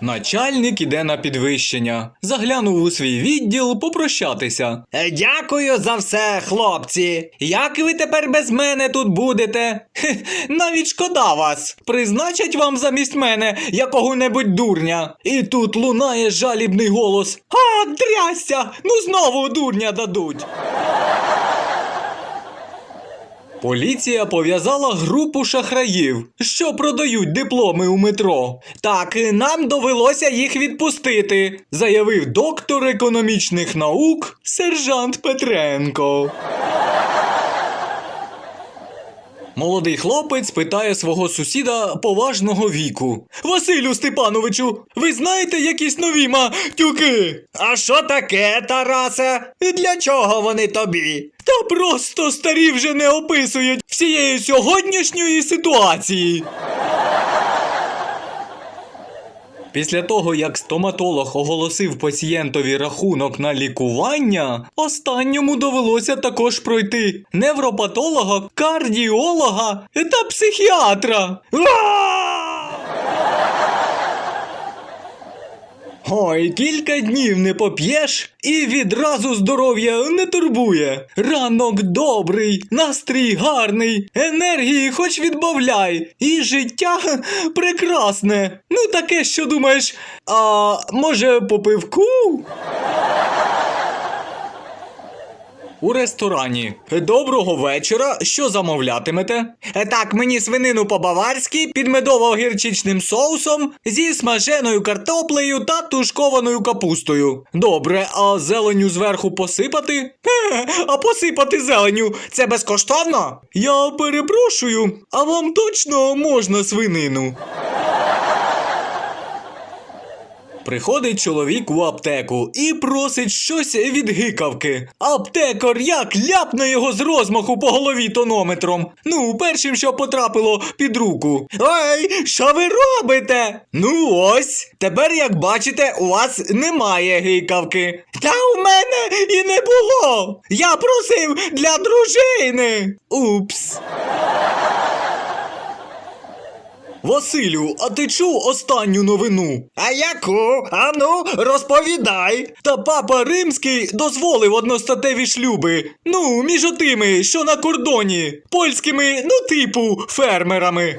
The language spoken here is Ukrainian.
Начальник іде на підвищення. Заглянув у свій відділ попрощатися. Е, Дякую за все, хлопці. Як ви тепер без мене тут будете? Хе, навіть шкода вас. Призначать вам замість мене якого-небудь дурня. І тут лунає жалібний голос. А, трясся! Ну знову дурня дадуть. Поліція пов'язала групу шахраїв, що продають дипломи у метро. Так, нам довелося їх відпустити. Заявив доктор економічних наук сержант Петренко. Молодий хлопець питає свого сусіда поважного віку. Василю Степановичу, ви знаєте якісь нові матюки? А що таке, Тарасе? Для чого вони тобі? Та просто старі вже не описують всієї сьогоднішньої ситуації. Після того, як стоматолог оголосив пацієнтові рахунок на лікування, останньому довелося також пройти невропатолога, кардіолога та психіатра. Ой, кілька днів не поп'єш, і відразу здоров'я не турбує. Ранок добрий, настрій гарний, енергії хоч відбавляй, і життя прекрасне. Ну таке, що думаєш, а може по пивку? У ресторані. Доброго вечора. Що замовлятимете? Е, Так, мені свинину по-баварськи під медово-гірчичним соусом зі смаженою картоплею та тушкованою капустою. Добре, а зеленю зверху посипати? А посипати зеленю це безкоштовно? Я перепрошую, а вам точно можна свинину? Приходить чоловік у аптеку і просить щось від гикавки. Аптекар як ляпне його з розмаху по голові тонометром. Ну, першим, що потрапило під руку. Ой, що ви робите? Ну ось, тепер, як бачите, у вас немає гикавки. Та у мене і не було. Я просив для дружини. Упс. Василю, а ти чув останню новину? А яку? Ану, розповідай. Та папа римський дозволив одностатеві шлюби. Ну, між отими, що на кордоні, польськими, ну, типу, фермерами.